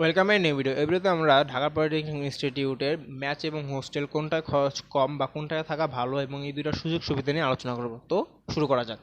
Welcome এর new video এই ভিডিওতে আমরা ঢাকা পলিটেকনিক ইনস্টিটিউটের ম্যাচ এবং হোস্টেল কোনটায় খরচ কম বা কোনটায় থাকা ভালো এবং এই দুইটার সুযোগ সুবিধা নিয়ে আলোচনা করব। তো শুরু করা যাক।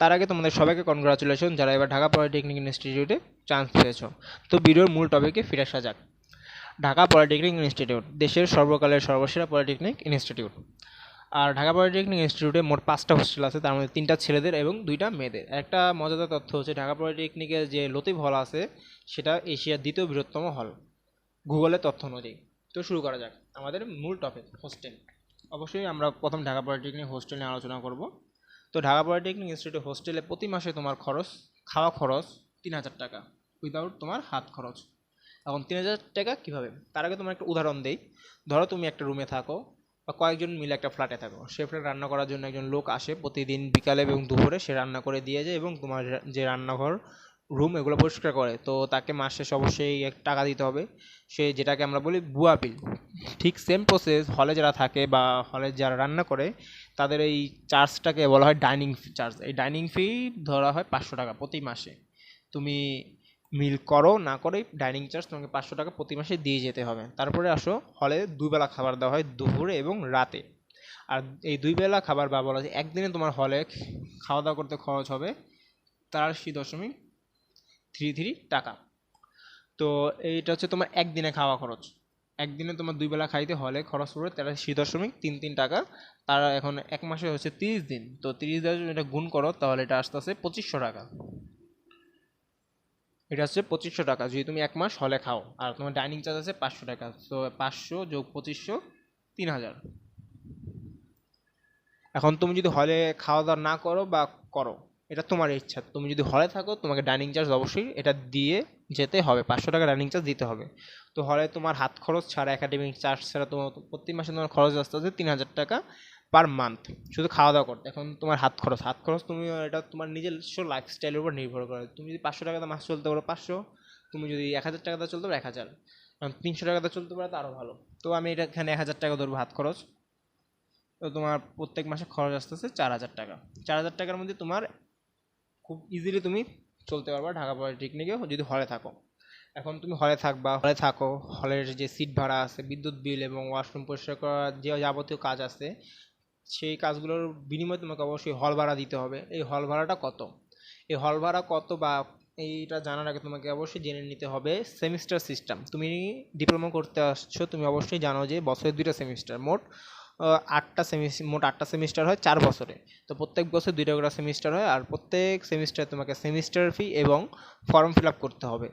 তার আগে তোমাদের সবাইকে কনগ্রাচুলেশন যারা এবার ঢাকা পলিটেকনিক ইনস্টিটিউটে চান্স পেয়েছ। তো ভিডিওর মূল টপিকে ফিরে আসা যাক। ঢাকা পলিটেকনিক ইনস্টিটিউট দেশের সর্বকালের সর্বসেরা পলিটেকনিক ইনস্টিটিউট আর ঢাকা পলিটেকনিক ইনস্টিটিউটে মোট পাঁচটা হোস্টেল আছে, তার মধ্যে তিনটা ছেলেদের এবং দুইটা মেয়েদের। একটা মজাদার তথ্য হচ্ছে, ঢাকা পলিটেকনিকের যে লতিফ হল আছে, সেটা এশিয়ার দ্বিতীয় বৃহত্তম হল। গুগলের তথ্য অনুযায়ী। তো শুরু করা যাক, আমাদের মূল টপিক, হোস্টেল। অবশ্যই আমরা প্রথম ঢাকা পলিটেকনিক হোস্টেল নিয়ে আলোচনা করব। তো ঢাকা পলিটেকনিক ইনস্টিটিউটে হোস্টেলে প্রতি মাসে তোমার খরচ, খাওয়া খরচ তিন হাজার টাকা উইদাউট তোমার হাত খরচ। এখন তিন হাজার টাকা কীভাবে? তার আগে তোমার একটা উদাহরণ দেই। ধরো তুমি একটা রুমে থাকো বা কয়েকজন মিলে একটা ফ্ল্যাটে থাকো। সে ফ্ল্যাট রান্না করার জন্য একজন লোক আসে প্রতিদিন বিকালে এবং দুপুরে, সে রান্না করে দিয়ে যায় এবং তোমার যে রান্নাঘর রুম এগুলো পরিষ্কার করে। তো তাকে মাস অবশ্যই এক টাকা দিতে হবে। সে যেটাকে আমরা বলি বুয়া বিল ঠিক সেম প্রসেস হলে যারা থাকে বা হলে যারা রান্না করে, তাদের এই চার্জটাকে বলা হয় ডাইনিং চার্জ এই ডাইনিং ফি ধরা হয় পাঁচশো টাকা প্রতি মাসে। তুমি মিল করো, না করে ডাইনিং চার্জ তোমাকে পাঁচশো টাকা প্রতি মাসে দিয়ে যেতে হবে। তারপরে আসো হলে দুবেলা খাবার দেওয়া হয় দুপুরে এবং রাতে। আর এই দুই বেলা খাবার বা বলা যায় একদিনে তোমার হলে খাওয়া দাওয়া করতে খরচ হবে তেরাশি দশমিক থ্রি থ্রি টাকা। তো এইটা হচ্ছে তোমার একদিনে খাওয়া খরচ। একদিনে তোমার দুই বেলা খাইতে হলে খরচ পড়বে তেরাশি দশমিক তিন তিন টাকা। তার এখন এক মাসে হচ্ছে তিরিশ দিন। তো তিরিশ দিন এটা গুণ করো, তাহলে এটা আসতে আসতে পঁচিশশো টাকা। এটা হচ্ছে পঁচিশশো টাকা। যদি তুমি এক মাস হলে খাও, আর তোমার ডাইনিং চার্জ আছে পাঁচশো টাকা। তো পাঁচশো যোগ পঁচিশশো, তিন হাজার। এখন তুমি যদি হলে খাওয়া দাওয়া না করো বা করো, এটা তোমার ইচ্ছা। তুমি যদি হলে থাকো, তোমাকে ডাইনিং চার্জ অবশ্যই এটা দিয়ে যেতে হবে। পাঁচশো টাকা ডাইনিং চার্জ দিতে হবে। তো হলে তোমার হাত খরচ ছাড়া একাডেমিক চার্জ ছাড়া তোমার প্রতি মাসে তোমার খরচ আসতে আসতে তিন হাজার টাকা পার মান্থ শুধু খাওয়া দাওয়া করতে। এখন তোমার হাত খরচ হাত খরচ তুমি এটা তোমার নিজস্ব লাইফস্টাইলের উপর নির্ভর করে। তুমি যদি পাঁচশো টাকাতে মাস চলতে পারো, পাঁচশো। তুমি যদি এক হাজার টাকাতে চলতে পারো, এক হাজার। তিনশো টাকাতে চলতে পারো তো আরও ভালো। তো আমি এটা এখানে এক হাজার টাকা ধরবো হাত খরচ। তো তোমার প্রত্যেক মাসে খরচ আসতে আসতেছে চার হাজার টাকা। চার হাজার টাকার মধ্যে তোমার খুব ইজিলি তুমি চলতে পারবা ঢাকা পলিটেকনিকে যদি হলে থাকো। এখন তুমি হলে থাকবা, হলে থাকো। হলের যে সিট ভাড়া আছে, বিদ্যুৎ বিল এবং ওয়াশরুম পরিষ্কার করার যে যাবতীয় কাজ আছে সেই কাজগুলোর বিনিময়ে তোমাকে অবশ্যই হল ভাড়া দিতে হবে। এই হল ভাড়াটা কত? এই হল ভাড়া কত বা এইটা জানার আগে তোমাকে অবশ্যই জেনে নিতে হবে সেমিস্টার সিস্টেম। তুমি ডিপ্লোমা করতে আসছো, তুমি অবশ্যই জানো যে বছরে দুইটা সেমিস্টার, মোট আটটা সেমিস্টার মোট আটটা সেমিস্টার হয় চার বছরে। তো প্রত্যেক বছর দুইটা করে সেমিস্টার হয় আর প্রত্যেক সেমিস্টারে তোমাকে সেমিস্টার ফি এবং ফর্ম ফিল আপ করতে হবে।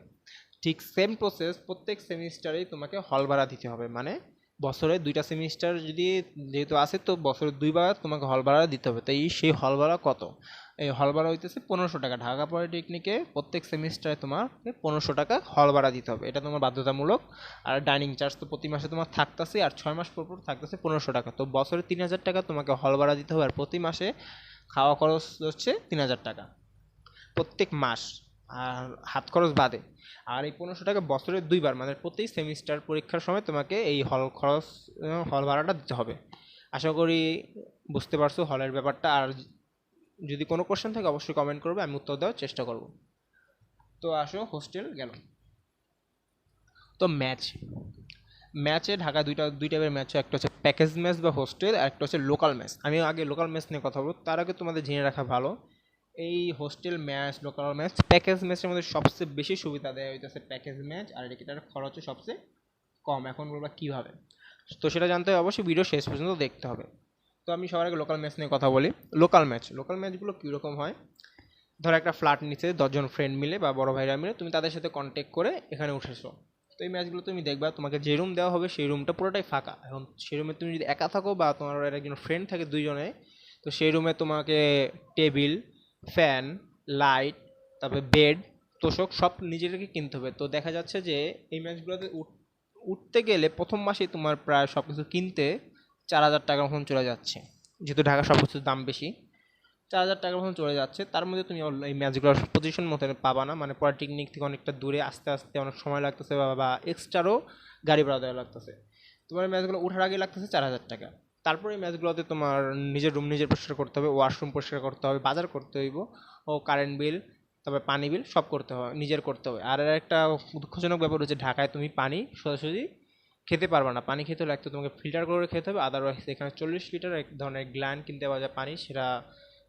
ঠিক সেম প্রসেস প্রত্যেক সেমিস্টারেই তোমাকে হল ভাড়া দিতে হবে। মানে বছরে দুইটা সেমিস্টার যদি যেহেতু আসে তো বছরে দুইবার তোমাকে হল ভাড়া দিতে হবে। তাই সেই হল ভাড়া কত? এই হল ভাড়া হইতেছে পনেরোশো টাকা। ঢাকা পলিটেকনিকে প্রত্যেক সেমিস্টারে তোমার পনেরোশো টাকা হল ভাড়া দিতে হবে। এটা তোমার বাধ্যতামূলক। আর ডাইনিং চার্জ তো প্রতি মাসে তোমার থাকতেছে, আর ছয় মাস পর পর থাকতেছে পনেরোশো টাকা। তো বছরে তিন হাজার টাকা তোমাকে হল ভাড়া দিতে হবে, আর প্রতি মাসে খাওয়া খরচ হচ্ছে তিন হাজার টাকা। প্রত্যেক মাস। আর হাত খরচ বাদে। আর এই পনেরোশো টাকা বছরে দুইবার মানে প্রতি সেমিস্টার পরীক্ষার সময় তোমাকে এই হল খরচ হল ভাড়াটা দিতে হবে। আশা করি বুঝতে পারছ হলের ব্যাপারটা। আর যদি কোনো কোশ্চেন থাকে অবশ্যই কমেন্ট করবে, আমি উত্তর দেওয়ার চেষ্টা করব। তো আসো হোস্টেল গেল তো ম্যাচ ম্যাচে ঢাকা দুইটা, দুই টাইপের ম্যাচ একটা হচ্ছে প্যাকেজ ম্যাচ বা হোস্টেল আর একটা হচ্ছে লোকাল ম্যাচ আমি আগে লোকাল ম্যাচ নিয়ে কথা বলব। তার আগে তোমাদের জেনে রাখা ভালো। এই hostel mess local mess package ম্যাচের মধ্যে সবচেয়ে বেশি সুবিধা দেওয়া হইতেছে প্যাকেজ ম্যাচ আর এটার খরচও সবচেয়ে কম? এখন বলবা কীভাবে? তো সেটা জানতে হবে অবশ্যই ভিডিও শেষ পর্যন্ত দেখতে হবে। তো আমি সবার আগে লোকাল ম্যাচ নিয়ে কথা বলি। লোকাল ম্যাচ লোকাল ম্যাচগুলো কীরকম হয়? ধরো একটা ফ্ল্যাট নিচে দশজন ফ্রেন্ড মিলে বা বড় ভাইরা মিলে তুমি তাদের সাথে কন্ট্যাক্ট করে এখানে উঠেছো তো এই ম্যাচগুলো তুমি দেখবা, তোমাকে যে রুম দেওয়া হবে সেই রুমটা পুরোটাই ফাঁকা। এখন সেই রুমে তুমি যদি একা থাকো বা তোমার একজন ফ্রেন্ড থাকে দুইজনে, তো সেই রুমে তোমাকে টেবিল ফ্যান লাইট তারপরে বেড তোষক, সব নিজেদেরকে কিনতে হবে। তো দেখা যাচ্ছে যে এই ম্যাচগুলোতে উঠতে গেলে প্রথম মাসেই তোমার প্রায় সব কিছু কিনতে চার হাজার টাকার মতন চলে যাচ্ছে। যেহেতু ঢাকা সব কিছুর দাম বেশি, চার হাজার টাকার মতন চলে যাচ্ছে। তার মধ্যে তুমি এই ম্যাচগুলোর পজিশন মতো পাবা না। মানে পলিটেকনিক থেকে অনেকটা দূরে, আস্তে আস্তে অনেক সময় লাগতেছে বা এক্সট্রারও গাড়ি ভাড়া দেওয়া লাগতেছে। তোমার ম্যাচগুলো উঠার আগে লাগতেছে চার হাজার টাকা। তারপরে ম্যাচগুলোতে তোমার নিজের রুম নিজের পরিষ্কার করতে হবে ওয়াশরুম পরিষ্কার করতে হবে, বাজার করতে হইব, ও কারেন্ট বিল তারপরে পানি বিল সব করতে হবে, নিজের করতে হবে। আর একটা দুঃখজনক ব্যাপার হচ্ছে ঢাকায় তুমি পানি সোজাসুজি খেতে পারবে না। পানি খেতে হলে এক তো তোমাকে ফিল্টার করে খেতে হবে আদারওয়াইজ এখানে চল্লিশ লিটার এক ধরনের গ্ল্যান কিনতে পাওয়া যায় পানি, সেটা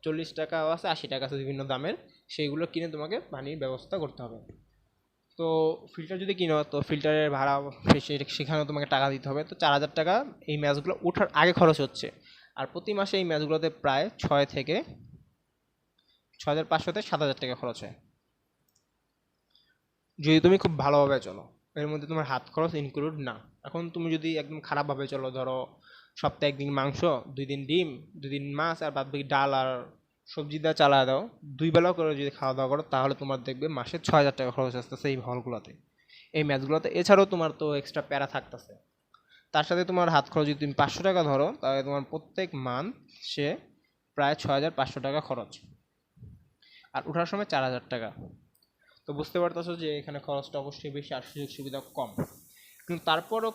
চল্লিশ টাকাও আছে, আশি টাকা আছে বিভিন্ন দামের, সেইগুলো কিনে তোমাকে পানির ব্যবস্থা করতে হবে। তো ফিল্টার যদি কিনো, তো ফিল্টারের ভাড়া সেখানেও তোমাকে টাকা দিতে হবে। তো চার হাজার টাকা এই ম্যাচগুলো ওঠার আগে খরচ হচ্ছে। আর প্রতি মাসে এই ম্যাচগুলোতে প্রায় ছয় থেকে ছ হাজার পাঁচশোতে সাত হাজার টাকা খরচ হয়। যদি তুমি খুব ভালোভাবে চলো, এর মধ্যে তোমার হাত খরচ ইনক্লুড না। এখন তুমি যদি একদম খারাপভাবে চলো, ধরো সপ্তাহে একদিন মাংস, দুই দিন ডিম, দুই দিন মাছ, আর বাদ বাকি ডাল আর সবজি দিয়ে চালা দাও, দুই বেলা করে যদি খাওয়া দাওয়া করো, তাহলে তোমার দেখবে মাসে ছয় হাজার টাকা খরচ আসতেছে এই হলগুলোতে। এই ম্যাচগুলোতে, এছাড়াও তোমার তো এক্সট্রা প্যারা থাকতেছে। তার সাথে তোমার হাত খরচ যদি তুমি পাঁচশো টাকা ধরো, তাহলে তোমার প্রত্যেক মান্থ সে প্রায় ছয় হাজার পাঁচশো টাকা খরচ। আর ওঠার সময় চার হাজার টাকা। তো বুঝতে পারতেছো যে এখানে খরচটা অবশ্যই বেশি, আর সুযোগ সুবিধা কম। কিন্তু তারপরও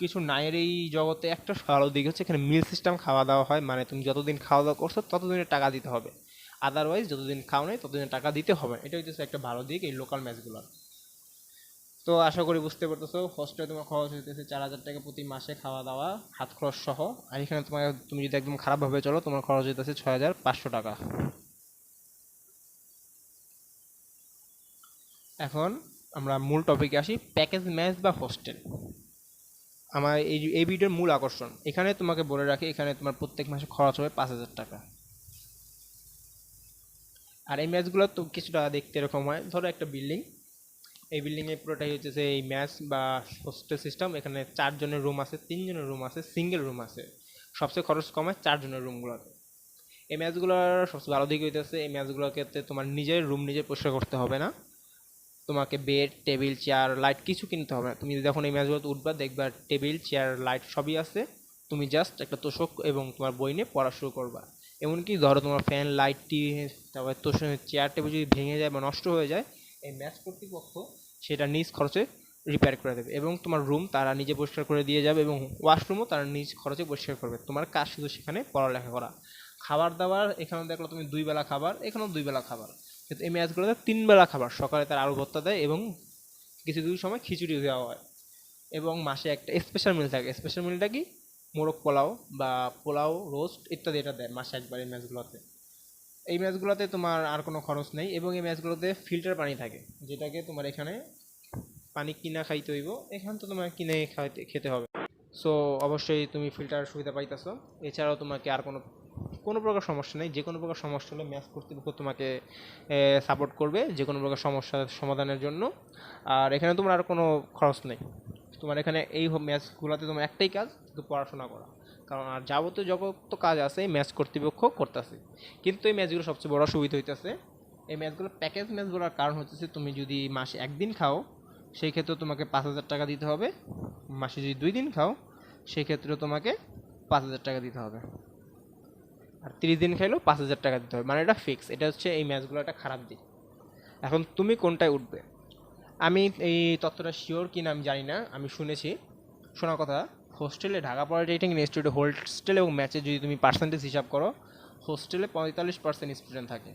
কিছু নাইয়ের এই জগতে একটা ভালো দিক হচ্ছে, এখানে মিল সিস্টেম খাওয়া দাওয়া হয়। মানে তুমি যতদিন খাওয়া দাওয়া করছ, ততদিনের টাকা দিতে হবে। আদারওয়াইজ যতদিন খাও নাই, ততদিনের টাকা দিতে হবে। এটা হচ্ছে একটা ভালো দিক এই লোকাল ম্যাচগুলোর তো আশা করি বুঝতে পারতেছো হোস্টেলে তোমার খরচ হইতেছে চার হাজার টাকা প্রতি মাসে খাওয়া দাওয়া হাত খরচ সহ। আর এখানে তোমার, তুমি যদি একদম খারাপভাবে চলো, তোমার খরচ হইতেছে ছয় হাজার পাঁচশো টাকা। এখন আমরা মূল টপিকে আসি প্যাকেজ ম্যাচ বা হোস্টেল আমার এই এই ভিডিওর মূল আকর্ষণ। এখানে তোমাকে বলে রাখি, এখানে তোমার প্রত্যেক মাসে খরচ হবে পাঁচ হাজার টাকা। আর এই ম্যাচগুলো তো কিছুটা দেখতে এরকম হয়। ধরো একটা বিল্ডিং। এই বিল্ডিংয়ে পুরোটাই হচ্ছে এই ম্যাচ বা হোস্টেল সিস্টেম। এখানে চারজনের রুম আছে, তিনজনের রুম আছে, সিঙ্গেল রুম আছে। সবচেয়ে খরচ কম হয় চারজনের রুমগুলোতে। এই ম্যাচগুলোর সবচেয়ে ভালো দিক হইতেছে, এই ম্যাচগুলোর ক্ষেত্রে তোমার নিজের রুম নিজে পরিষ্কার করতে হবে না। তোমাকে বেড টেবিল চেয়ার লাইট কিছু কিনতে হবে। না তুমি যখন এই ম্যাচগুলোতে উঠবা, দেখবা টেবিল চেয়ার লাইট সবই আছে। তুমি জাস্ট একটা তোষক এবং তোমার বই নিয়ে পড়া শুরু করবা। এমনকি ধরো তোমার ফ্যান লাইট টিভি তারপরে তোষক চেয়ার টেবিল যদি ভেঙে যায় বা নষ্ট হয়ে যায়, এই ম্যাচ কর্তৃপক্ষ সেটা নিজ খরচে রিপেয়ার করে দেবে এবং তোমার রুম তারা নিজে পরিষ্কার করে দিয়ে যাবে এবং ওয়াশরুমও তারা নিজ খরচে পরিষ্কার করবে। তোমার কাজ শুধু সেখানে পড়ালেখা করা। খাবার দাবার, এখানে দেখল তুমি দুই বেলা খাবার, এখানেও দুই বেলা খাবার। কিন্তু এই ম্যাচগুলোতে তিন বেলা খাবার। সকালে তার আলু ভর্তা দেয় এবং কিছু কিছু সময় খিচুড়ি দেওয়া হয়। এবং মাসে একটা স্পেশাল মিল থাকে। স্পেশাল মিলটা কি? মোরগ পোলাও বা পোলাও রোস্ট ইত্যাদি এটা দেয় মাসে একবার এই ম্যাচগুলোতে। এই ম্যাচগুলোতে তোমার আর কোনো খরচ নেই এবং এই ম্যাচগুলোতে ফিল্টার পানি থাকে। যেটাকে তোমার এখানে পানি কিনা খাইতে হইব। এখান তো তোমার কিনে খাইতে, খেতে হবে। সো অবশ্যই তুমি ফিল্টার সুবিধা পাইতেছো। এছাড়াও তোমাকে আর কোনো কোনো প্রকার সমস্যা নেই, যে কোনো প্রকার সমস্যা হলে ম্যাচ কর্তৃপক্ষ তোমাকে সাপোর্ট করবে যে কোনো প্রকার সমস্যার সমাধানের জন্য। আর এখানে তোমার আর কোনো খরচ নেই। তোমার এখানে এই ম্যাচগুলোতে তোমার একটাই কাজ পড়াশোনা করা। কারণ আর যাবতীয় যত কাজ আছে, এই ম্যাচ কর্তৃপক্ষ করতেছে। কিন্তু এই ম্যাচগুলো সবচেয়ে বড় সুবিধা হইতেছে, এই ম্যাচগুলো প্যাকেজ ম্যাচ বলার কারণ হচ্ছে তুমি যদি মাসে একদিন খাও, সেই ক্ষেত্রে তোমাকে পাঁচ হাজার টাকা দিতে হবে। মাসে যদি দুই দিন খাও, সেই ক্ষেত্রে তোমাকে পাঁচ হাজার টাকা দিতে হবে। আর তিরিশ দিন খাইলেও পাঁচ হাজার টাকা দিতে হবে। মানে এটা ফিক্স এটা হচ্ছে এই ম্যাচগুলো একটা খারাপ দিক। এখন তুমি কোনটায় উঠবে? আমি এই তথ্যটা শিওর কিনা আমি জানি না, আমি শুনেছি। শোনা কথা হোস্টেলে ঢাকা পলিটেকনিক ইনস্টিটিউটে হোস্টেল এবং ম্যাচে যদি তুমি পার্সেন্টেজ হিসাব করো হোস্টেলে পঁয়তাল্লিশ পার্সেন্ট স্টুডেন্ট থাকে,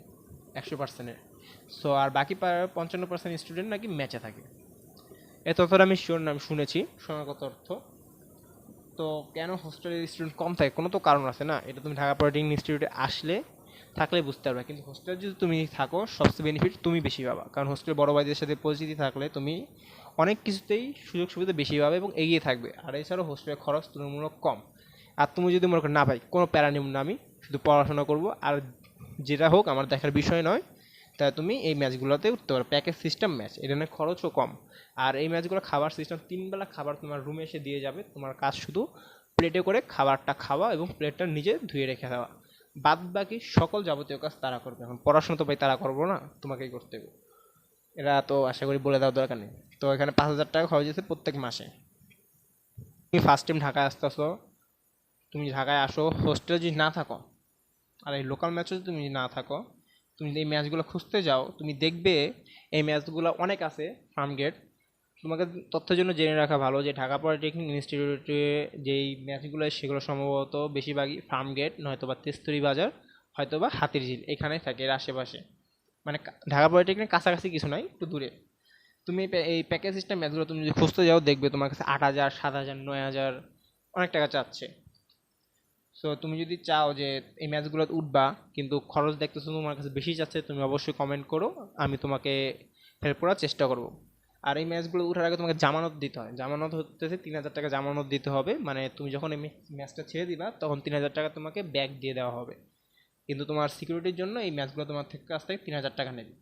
একশো পার্সেন্টের সো আর বাকি পঞ্চান্ন পার্সেন্ট স্টুডেন্ট নাকি ম্যাচে থাকে। এ তথ্যটা আমি শিওর না, আমি শুনেছি, শোনার কথা অর্থ। তো কেন হোস্টেলের স্টুডেন্ট কম থাকে? কোনো তো কারণ আছে না। এটা তুমি ঢাকা পলিটেকনিক ইনস্টিটিউটে আসলে থাকলে বুঝতে পারবে। কিন্তু হোস্টেলে যদি তুমি থাকো, সবচেয়ে বেনিফিট তুমি বেশি পাবা। কারণ হোস্টেল বড় ভাইদের সাথে পরিচিতি থাকলে তুমি অনেক কিছুতেই সুযোগ সুবিধা বেশি পাবে এবং এগিয়ে থাকবে। আর এছাড়াও হোস্টেলের খরচ তুলনামূলক কম। আর তুমি যদি মনে করো, না ভাই, কোনো প্যারা নিব না আমি, শুধু পড়াশোনা করব। আর যেটা হোক, আমার দেখার বিষয় নয়। তাই তুমি এই ম্যাচগুলোতে উঠতে পারো। প্যাকেজ সিস্টেম ম্যাচ এটা নিয়ে খরচও কম। আর এই ম্যাচগুলো খাবার সিস্টেম তিনবেলা খাবার তোমার রুমে এসে দিয়ে যাবে। তোমার কাজ শুধু প্লেটে করে খাবারটা খাওয়া এবং প্লেটটা নিজে ধুয়ে রেখে দেওয়া। বাদ বাকি সকল যাবতীয় কাজ তারা করবে। এখন পড়াশোনা তো ভাই তারা করব না, তোমাকেই করতে হবে। এরা তো আশা করি বলে দেওয়ার দরকার নেই। তো এখানে পাঁচ হাজার টাকা খরচ হচ্ছে প্রত্যেক মাসে। তুমি ফার্স্ট টাইম ঢাকায় আসতে আসো। তুমি ঢাকায় আসো হোস্টেলে যদি না থাকো, আর এই লোকাল ম্যাচও যদি তুমি না থাকো তুমি যদি এই ম্যাচগুলো খুঁজতে যাও, তুমি দেখবে এই ম্যাচগুলো অনেক আছে ফার্ম গেট তোমাকে তথ্যের জন্য জেনে রাখা ভালো যে ঢাকা পলিটেকনিক ইনস্টিটিউটে যেই ম্যাচগুলো সেগুলো সম্ভবত বেশিরভাগই ফার্ম গেট নয়তো বা তেস্তুরি বাজার হয়তো বা হাতির ঝিল এখানে থাকে এর আশেপাশে। মানে ঢাকা পলিটেকনিক কাছাকাছি কিছু নাই একটু দূরে। তুমি এই প্যাকেজ সিস্টেম ম্যাচগুলো তুমি যদি খুঁজতে যাও, দেখবে তোমার কাছে আট হাজার, সাত হাজার, নয় হাজার অনেক টাকা চাচ্ছে। সো তুমি যদি চাও যে এই ম্যাচগুলো উঠবা, কিন্তু খরচ দেখতেছো তোমার কাছে বেশি যাচ্ছে, তুমি অবশ্যই কমেন্ট করো, আমি তোমাকে হেল্প করার চেষ্টা করব। আর এই ম্যাচগুলো উঠার আগে তোমাকে জামানত দিতে হয়। জামানত হতেছে তিন হাজার টাকা জামানত দিতে হবে। মানে তুমি যখন এই ম্যাচটা ছেড়ে দিবা, তখন তিন হাজার টাকা তোমাকে ব্যাক দিয়ে দেওয়া হবে। কিন্তু তোমার সিকিউরিটির জন্য এই ম্যাচগুলো তোমার থেকে কাছ থেকে তিন হাজার টাকা নেবে।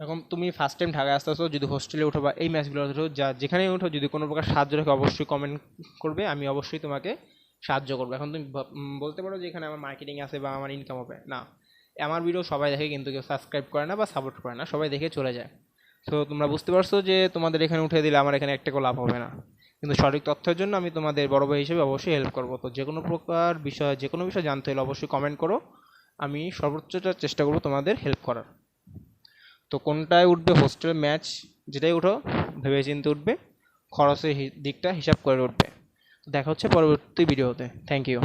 এখন তুমি ফার্স্ট টাইম ঢাকায় আসতেছো, যদি হোস্টেলে উঠো বা এই ম্যাচগুলো উঠো, যা যেখানেই উঠো, যদি কোনো প্রকার সাহায্য রাখে অবশ্যই কমেন্ট করবে, আমি অবশ্যই তোমাকে সাহায্য করব। এখন তুমি বলতে পারো যে এখানে আমার মার্কেটিং আছে বা আমার ইনকাম হবে। না, আমার ভিডিও সবাই দেখে কিন্তু কেউ সাবস্ক্রাইব করে না বা সাপোর্ট করে না, সবাই দেখে চলে যায়। তো তোমরা বুঝতে পারছ যে তোমাদের এখানে উঠে দিলে আমার এখানে একটা লাভ হবে না। কিন্তু সঠিক তথ্যের জন্য আমি তোমাদের বড় ভাই হিসেবে অবশ্যই হেল্প করব। তো যে কোনো প্রকার বিষয়, যে কোনো বিষয় জানতে হলে অবশ্যই কমেন্ট করো। আমি সর্বোচ্চটা চেষ্টা করব তোমাদের হেল্প করার। তো কোনটায় উঠবে হোস্টেল ম্যাচ যেটাই উঠো ভেবে চিন্তে উঠবে। খরচের দিকটা হিসাব করে উঠবে। দেখা হচ্ছে পরবর্তী ভিডিওতে। Thank you